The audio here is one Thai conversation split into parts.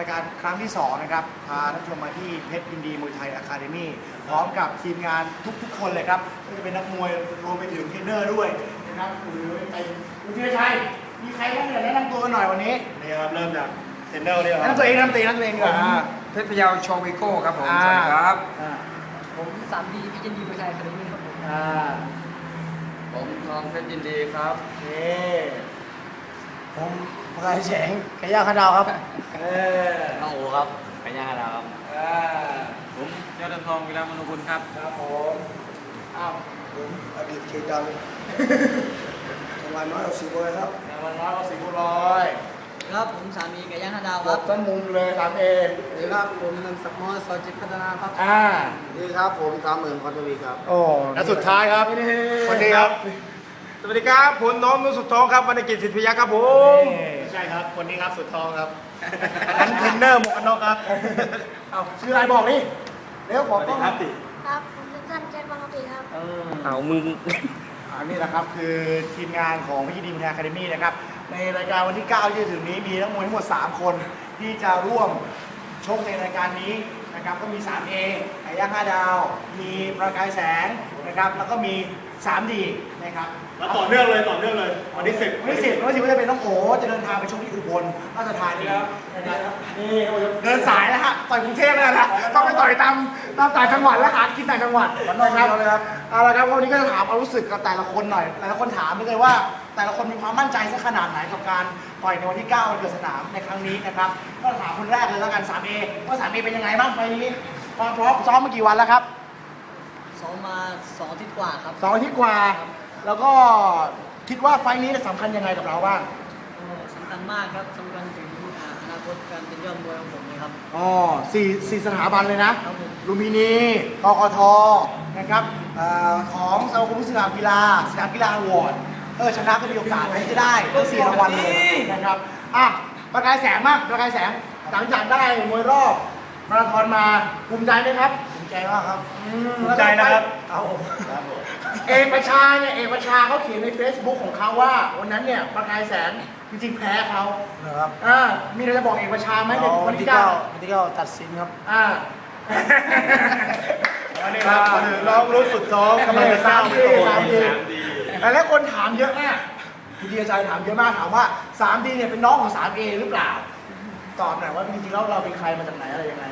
รายการครั้งที่สองนะครับ พาท่านผู้ชมมาที่เพชรยินดีมวยไทยอะคาเดมี่พร้อมกับทีมงานทุกๆ คนเลยครับก็จะเป็นนักมวยรวมไปถึงเทรนเนอร์ด้วยนะครับหรือเป็นคุณธีรชัยมีใครบ้างเนี่ยแนะนำตัวกันหน่อยวันนี้นี่ครับเริ่มจากเทรนเนอร์ดีกแนะว่านำตัวเองแนะนำตัวเองแนะนำตัวเองดีกว่าอ่าเพชรพยาวโชวิโก้ครับผมอ่าสวัสดีครับ อ่าผมสามดีพี่ยินดีประชัยคาเดมี่ครับผมอ่าผมทองเพชรยินดีครับ โอเค ผม พลายแสงไก่ย่างข้าวดาวครับเออน้องโอครับไปย่างกันแล้วครับอ่าผมยอดทองวิรามนุกุลครับครับผมอ้าวผมอดีตเคยดังจังหวัดน้อยเอาสีบอยครับในวันน้อยเอาสี่คูร้อยครับผมสามีไก่ย่างห้าดาวคครัรับบต้นมุมเลยสามเอสวัสดีครับผมนันสักดิ์น้อยซอยจิตพัฒนาครับอ่าสวัสดีครับผมสามหมื่นพันทวีครับโอ้และสุดท้ายครับคนนี้ครับสวัสดีครับผมน้องนุ่สุดทองครับวรรณกิจสิทธิพยัคฆ์ครับผม ใช่ครับ คนนี้ครับสุดทองครับอันเทรนเนอร์หมวกกันน็อกครับ เอาชื่ออะไรบอกนี่เร็วบอกต้องครับติครับผมสั้นๆแจ็คบางกะปิครับ เอามึง อันนี้แหละครับคือทีมงานของพิจิตรดีมอะคาเดมี่นะครับ ในรายการวันที่9ที่จะถึงนี้มีนักมวยทั้งหมด 3 คนที่จะร่วมชกในรายการนี้นะครับก็มี 3A ไก่ย่าง5ดาว มีประกายแสงนะครับ แล้วก็มี 3D นะครับแล้วต่อเนื่องเลยต่อเนื่องเลยวันที่สิบวันที่สิบวันที่สิบก็จะเป็นน้องโอจะเดินทางไปชกที่อุบลราชธานีนะครับนี่เดินสายแล้วฮะต่อยกรุงเทพแล้วนะต้องไปต่อยตามตามต่างจังหวัดและหากินต่างจังหวัดนะครับเอาละครับวันนี้ก็จะถามความรู้สึกกับแต่ละคนหน่อยแต่ละคนถามเลยว่า แต่ละคนมีความมั่นใจสักขนาดไหนกับการต่อยในวันที่9วันเกิดสนามในครั้งนี้นะครับก็ถามคนแรกเลยแล้วกัน 3A ว่า 3A เป็นยังไงบ้างไฟล์นี้ ความพร้อมซ้อมมากี่วันแล้วครับซ้อมมาสองอาทิตย์กว่าครับ สองอาทิตย์กว่าแล้วก็คิดว่าไฟล์นี้สำคัญยังไงกับเราบ้างก็สำคัญมากครับสำคัญถึงอ่าอนาคตการเป็นยอดมวยของผมเลยครับ อ๋อสี่สี่สถาบันเลยนะครับผมลูมพินีกกทนะครับเอ่อของสมาคมสนามกีฬาสนามกีฬาอวอร์ดเออชนะก็มีโอกาสที่จะได้ทั้งสี่รางวัลเลยนะครับอะประกายแสงมากประกายแสงหลังจากได้มวยรอบ มาราธอนมาภูมิใจไหมครับภูมิใจมากครับอืมภูมิใจนะครับ เอาเอกประชาเนี่ยเอกประชาเขาเขียนใน Facebook ของเขาว่า วันนั้นเนี่ยประกายแสงจริงๆแพ้เขานะครับอ่ามีอะไรจะบอกเอกประชาไหมในวันที่เก้าวันที่เก้าตัดสินครับอ่าวันนี้ครับคือน้องรู้สุดท้องกำลังจะสร้างสามดีสามดีแล้วคนถามเยอะมากพี่ดีใจถามเยอะมากถามว่า 3D เนี่ยเป็นน้องของ 3A หรือเปล่า ตอบหน่อยว่าจริงๆแล้วเราเป็นใครมาจากไหนอะไรยังไง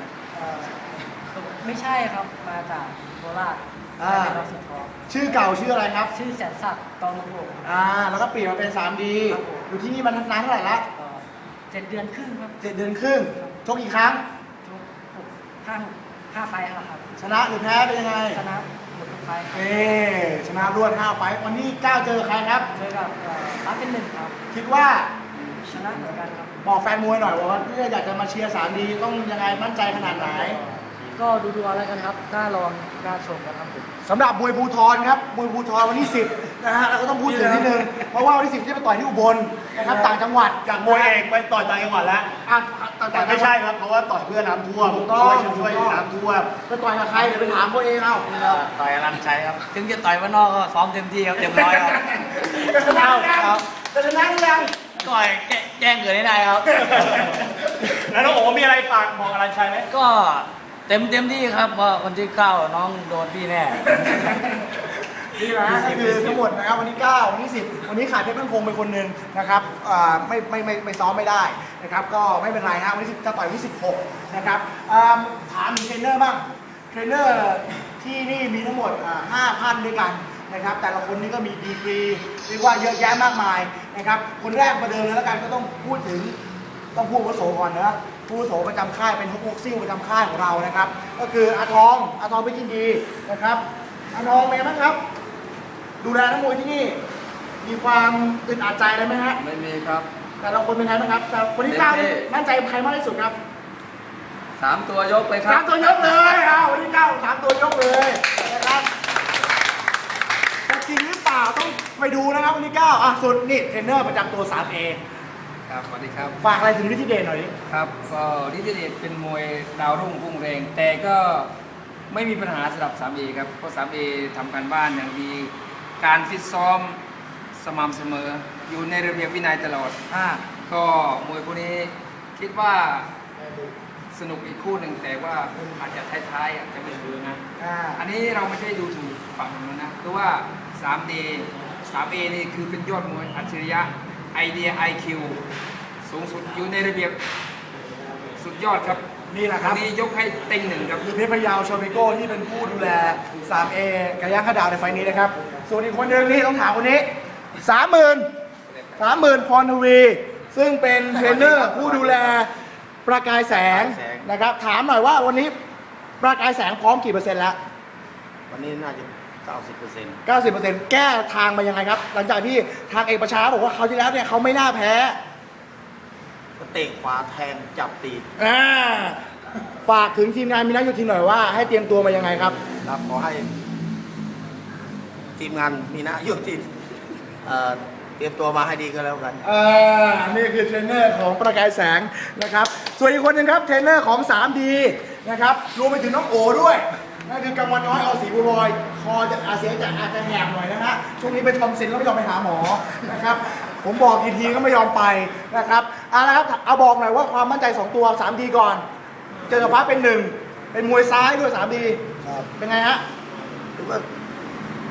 ไม่ใช่ครับ มาจากโคราชอ่า เป็นน้องสุดทองชื่อเก่าชื่ออะไรครับ ชื่อแสนศักดิ์ตอนมงโลกอ่า แล้วก็เปลี่ยนมาเป็น 3D ครับผม อยู่ที่นี่มานานเท่าไหร่ละก็เจ็ดเดือนครึ่งครับเจ็ดเดือนครึ่งชกกี่ครั้ง ชกหกห้าหกห้าไฟล์แล้วครับชนะหรือแพ้เป็นยังไงชนะหมดทุกไฟล์ครับเอ๊ชนะรวด5ไฟต์วันนี้ก้าวเจอใครครับ เจอกับเอ่อร้านเป็นหนึ่งครับ คิดว่าชนะเหมือนกันครับ บอกแฟนมวยหน่อยว่าถ้าอยากจะมาเชียร์ 3D ต้องยังไงมั่นใจขนาดไหนก็ดูดูเอาแล้วกันครับกล้าลองกล้าชมกันครับผมสำหรับมวยภูทรครับมวยภูทรวันที่10นะฮะเราก็ต้องพูดถึงนิดนึงเพราะว่าวันที่10จะไปต่อยที่อุบลนะครับต่างจังหวัดจากมวยเอกไปต่อยต่างจังหวัดแล้วอะต่างแต่จังหวัดไม่ใช่ครับเพราะว่าต่อยเพื่อน้ำท่วมถูกต้องช่วยช่วยน้ำท่วมไปต่อยกับใครเดี๋ยวไปถามเขาเองเอาต่อยอลันชัยครับถึงจะต่อยว่านอกก็ซ้อมเต็มที่ครับเต็มร้อยครับจะชนะหรือยังครับจะชนะหรือยัง ต่อยแจ้งเกิดให้ได้ครับ แล้วน้องโอ๋มีอะไรฝากบอกอรัญชัยไหมก็เต็มเต็มที่ครับว่าวันที่เก้าน้องโดนพี่แน่ นี่นะก็คือทั้งหมดนะครับวันที่ 9 วันที่ 10 วันนี้ขาดเพชรพันพงศ์ไปคนหนึ่งนะครับอ่าไม่ไม่ไม่ไม่ซ้อมไม่ได้นะครับก็ไม่เป็นไรฮะวันที่10จะต่อยวันที่ 16 นะครับอ่าถามถึงเทรนเนอร์บ้างเทรนเนอร์ที่นี่มีทั้งหมดอ่า5,000ด้วยกัน นะครับ แต่ละคนนี่ก็มีดีกรีเรียกว่าเยอะแยะมากมายนะครับ คนแรกมาเดิมเลยแล้วกันก็ต้องพูดถึงต้องพูดวุโสก่อนนะผู้อาวุโสประจำค่ายเป็นฮุกฮุกซิ่งประจำค่ายของเรานะครับ ก็คืออาทองอาทองเป็นยินดีนะครับอาทองเป็นไงบ้างครับ ดูแลนักมวยที่นี่ มีความอึดอัดใจอะไรไหมฮะไม่มีครับ แต่ละคนเป็นไงบ้างครับ แต่คนที่เก้านี่มั่นใจใครมากที่สุดครับสามตัวยกเลยครัสาบมตัวยกเลยอ้าววันที่เก้าสามตัวยกเลย ต้องไปดูนะครับวันที่เก้าอะส่วนนี่เทรนเนอร์ประจำตัว 3A ครับสวัสดีครับฝากอะไรถึงนิติเดชหน่อยดิครับก็นิติเดชเป็นมวยดาวรุ่งพุ่งแรง แต่ก็ไม่มีปัญหาสำหรับ 3A ครับเพราะ 3A ทำการบ้านอย่างดีการฟิตซ้อมสม่ำเสมอ อยู่ในระเบียบวินัยตลอดอ่าก็มวยคู่นี้คิดว่าสนุกอีกคู่หนึ่งแต่ว่าอาจจะท้ายๆอาจจะไม่ถึงนะ อ่า อันนี้เราไม่ใช่ดูถูกฝั่งนู้นนะ คือว่า 3D 3A นี่คือเป็นยอดมวยอัจฉริยะไอเดีย IQ สูงสุดอยู่ในระเบียบสุดยอดครับนี่แหละครับวันนี้ยกให้เต็งหนึ่งครับ คือเพชรพะเยาวโชเมโก้ที่เป็นผู้ดูแล 3A กระยางขดาวในไฟล์นี้นะครับ ส่วนอีกคนหนึ่งนี่ต้องถามคนนี้สามหมื่นสามหมื่นพรทวี ซึ่งเป็นเทรนเนอร์ผู้ดูแลประกายแสง นะครับ ถามหน่อยว่าวันนี้ประกายแสงพร้อมกี่เปอร์เซ็นต์แล้ว วันนี้น่าจะ 90เปอร์เซ็นต์90%แก้ทางมายังไงครับ หลังจากที่ทางเอกประชาบอกว่าเขาวที่แล้วเนี่ยเขาไม่น่าแพ้เตะขวาแทงจับตีอ่าฝากถึงทีมงานมีนักโยธินหน่อยว่าให้เตรียมตัวมายังไงครับ ครับขอให้ ทีมงานมีนะโยธินเอ่อเตรียมตัวมาให้ดีก็แล้วกัน อ่านี่คือเทรนเนอร์ของประกายแสงนะครับ ส่วนอีกคนหนึงครับเทรนเนอร์ของ 3D นะครับรวมไปถึงน้องโอด้วย นั่นคือกำวันน้อยเอาสีบัวลอย คอจะอาเสียงจะอาจจะแหบหน่อยนะฮะ ช่วงนี้เป็นทอมซินแล้วไม่ยอมไปหาหมอนะครับ ผมบอกกี่ทีก็ไม่ยอมไปนะครับเอาละครับ เอาบอกหน่อยว่าความมั่นใจ 2 ตัว 3D ก่อน เจอกับฟ้าเป็นหนึ่ง เป็นมวยซ้ายด้วย 3D ครับเป็นไงฮะถือว่า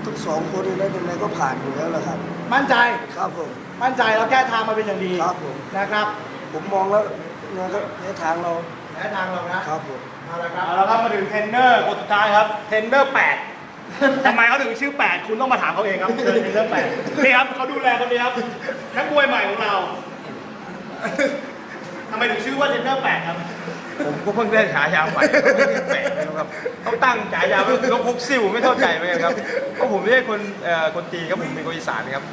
ทั้งสองคนได้เป็นไรก็ผ่านอยู่แล้วล่ะครับ มั่นใจ ครับผม มั่นใจแล้วแก้ทางมาเป็นอย่างดีครับผม นะครับ ผมมองแล้วนะครับในทางเราแก้ทางเรานะ ครับผม เอาละครับเอาละครับมาถึงเทรนเนอร์คนสุดท้ายครับ เทรนเนอร์แปดทำไมเขาถึงชื่อแปดคุณต้องมาถามเขาเองครับเชิญเทรนเนอร์แปดนี่ครับเขาดูแลคนนี้ครับนักมวยใหม่ของเราทำไมถึงชื่อว่าเทรนเนอร์แปดครับ ผมก็เพิ่งได้ฉายาใหม่ก็ไม่ได้แปลกเลยครับเขาตั้งฉายาว่านกฮุกซิ่วไม่เข้าใจเหมือนกันครับเพราะผมไม่ใช่คนเอ่อคนจีนครับผมเป็นคนอีสานครับ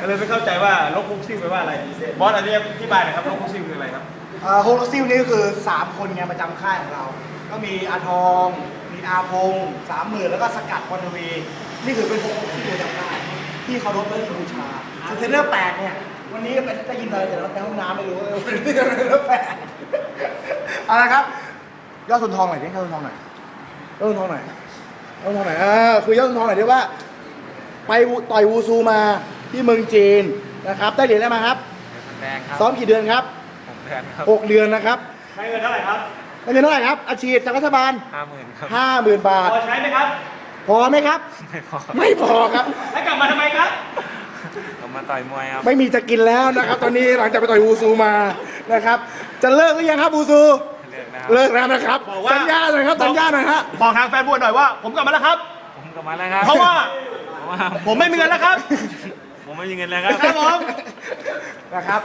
ก็เลยไม่เข้าใจว่านกฮุกซิ่วแปลว่าอะไรบอสอันนี้อธิบายหน่อยครับนกฮุกซิ่วคืออะไรครับ โฮโลซิลนี่ก็คือ 3 คนไงประจำค่ายของเรา ก็มีอาทอง มีอาพงษ์สามหมื่นแล้วก็สกัดพรทวี นี่คือเป็นโฮโลซิลประจำค่ายที่เขารบและที่บูชาส่วนเทรนเนอร์แปดเนี่ย วันนี้ไปได้ยินอะไรแต่เราไปห้องน้ำไม่รู้เลยวันนี้เทรนเนอร์แปดเอาละครับ ยอดสุนทองหน่อยดิยอดสุนทองหน่อยยอดสุนทองหน่อยยอดสุนทองหน่อยอ่าคุยยอดสุนทองหน่อยดิว่า ไปต่อยวูซูมาที่เมืองจีนนะครับ ได้เหรียญอะไรมาครับแดงครับซ้อมกี่เดือนครับ ผมแดงครับหกเดือนนะครับใช้เงินเท่าไหร่ครับได้เงินเท่าไหร่ครับอาชีพจากรัฐบาลห้าหมื่นครับ ห้าหมื่นบาท พอใช้ไหมครับพอไหมครับ ไม่พอไม่พอครับให้กลับมาทำไมครับผมมาต่อยมวยครับ ไม่มีจะกินแล้วนะครับ ตอนนี้หลังจากไปต่อยวูซูมานะครับ จะเลิกหรือยังครับวูซู เลิกนะครับ เลิกแล้วนะครับ บอกว่า สัญญาหน่อยครับสัญญาหน่อยฮะบอกทางแฟนบวยหน่อยว่า ผมกลับมาแล้วครับ ผมกลับมาแล้วครับเพราะว่าเพราะว่าผมไม่มีเงินแล้วครับ ผมไม่มีเงินแล้วครับ ครับผม นะครับ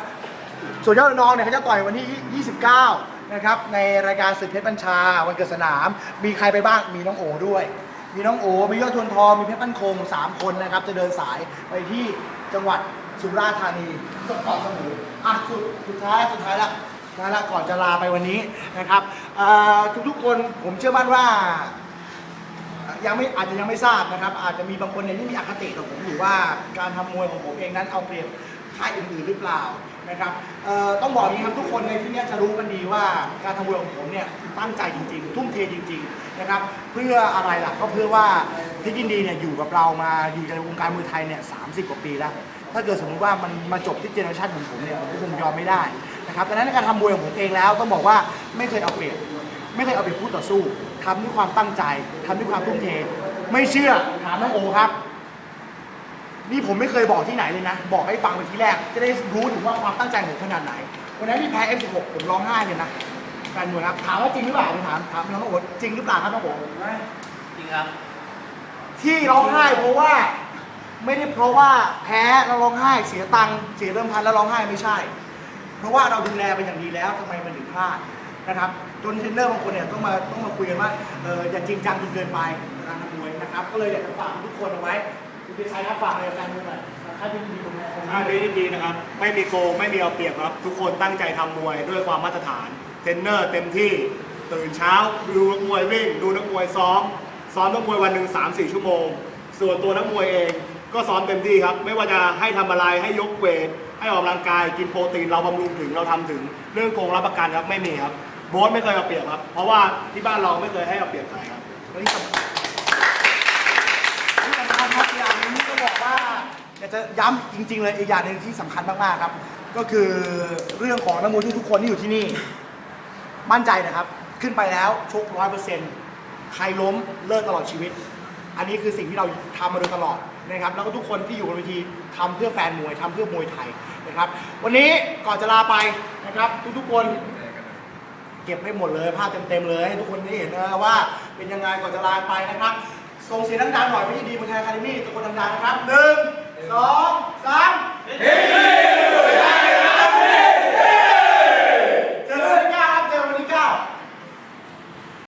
ส่วนยอดน้องเนี่ยเขาจะต่อยวันที่ 29 นะครับ ในรายการศึกเพชรบัญชา วันเกิดสนาม มีใครไปบ้าง มีน้องโอด้วย มีน้องโอมียอดทวนทอง มีเพชรบันคง 3 คนนะครับ จะเดินสายไปที่จังหวัดสุราษฎร์ธานีเกาะสมุยอะสุดสุดท้ายสุดท้ายละสุดท้ายละก่อนจะลาไปวันนี้นะครับเอ่อทุกคนผมเชื่อมั่นว่า ยังไม่อาจจะยังไม่ทราบนะครับ อาจจะมีบางคนเนี่ยที่มีอคติกับผมอยู่ว่าการทำมวยของผมเองนั้นเอาเปรียบ ค่ายอื่นๆหรือเปล่านะครับต้องบอกย่างนี้ครับทุกคนในที่นี้จะรู้กันดีว่าการทำมวยของผมเนี่ยตั้งใจจริงๆ ทุ่มเทจริง ๆนะครับ เพื่ออะไรล่ะก็เพื่อว่าพี่ยินดีเนี่ยอยู่กับเรามาอยู่ในวงการมวยไทยเนี่ยสากว่าปีแล้ว ถ้าเกิดสมมติว่ามันมาจบที่เจเนอเรชันของผมเนี่ยผมก็คงยอมไม่ได้นะครับดังนั้นในการทำมวยของผมเองแล้วต้องบอกว่าไม่เคยเอาเปรียบไม่เคยเอาเปรียบคู่ต่อสู้ทำด้วยความตั้งใจทำด้วยความทุ่มเท ไม่เชื่อถามน้องโอครับ นี่ผมไม่เคยบอกที่ไหนเลยนะ บอกให้ฟังเป็นที่แรก จะได้รู้ถึงว่าความตั้งใจของผมขนาดไหน วันนั้นที่แพ้ F16 ผมร้องไห้เลยนะแฟนมวยครับ ถามว่าจริงหรือเปล่าผมถามถามน้องโอจริงหรือเปล่าครับน้องโอจริงครับ ที่ร้องไห้เพราะว่า ไม่ได้เพราะว่าแพ้แล้วร้องไห้เสียตังค์เสียเริ่มพันแล้วร้องไห้ไม่ใช่ เพราะว่าเราดูแลเป็นอย่างดีแล้วทำไมมันถึงพลาดนะครับจนเทรนเนอร์บางคนเนี่ยต้องมาต้องมาคุยกันว่าเอออย่าจริงจังจนเกินไปในการทำมวยนะครับ ก็เลยอยากจะฝากทุกคนเอาไว้ คุณพิชัยครับฝากอะไรกับแฟนมวยหน่อยค่าที่ดีตรงนี้ตรงอันนี้นี้ดีนะครับ ไม่มีโกงไม่มีเอาเปรียบครับ ทุกคนตั้งใจทำมวยด้วยความมาตรฐาน เทรนเนอร์เต็มที่ตื่นเช้า ดูนักมวยวิ่ง ดูนักมวยซ้อม ซ้อมนักมวยวันหนึ่ง3 4 ชั่วโมง ส่วนตัวนักมวยเอง ก็ซ้อมเต็มที่ครับ ไม่ว่าจะให้ทำอะไรให้ยกเวท ให้ออกกำลังกายกินโปรตีนเราบำรุงถึงเราทำถึง เรื่องโกงรับประกันครับไม่มีครับโบ๊ทไม่เคยเอาเปรียบครับ เพราะว่าที่บ้านเราไม่เคยให้เอาเปรียบใครครับ วันนี้สำคัญที่สำคัญครับอย่างหนึงที่ต้องบอกว่า อยากจะย้ำจริง ๆ เลยอีกอย่างหนึ่งที่สำคัญมากๆครับ ก็คือเรื่องของนักมวยทุกๆคนที่อยู่ที่นี่ มั่นใจนะครับ ขึ้นไปแล้วชกร้อยเปอร์เซ็นต์ใครล้มเลิกตลอดชีวิต อันนี้คือสิ่งที่เราทำมาโดยตลอดนะครับแล้วก็ทุกคนที่อยู่บนเวทีทำเพื่อแฟนมวยทำเพื่อมวยไทยนะครับ วันนี้ก่อนจะลาไปนะครับ ทุกๆคน เก็บให้หมดเลยภาพเต็มๆเลยให้ทุกคนได้เห็นนะว่าเป็นยังไงก่อนจะลาไปนะครับส่งเสียงดังๆหน่อยพี่ดีมวยไทยคาเดมี่ตะโกนดังๆนะครับหนึ่ง สองสามฮิ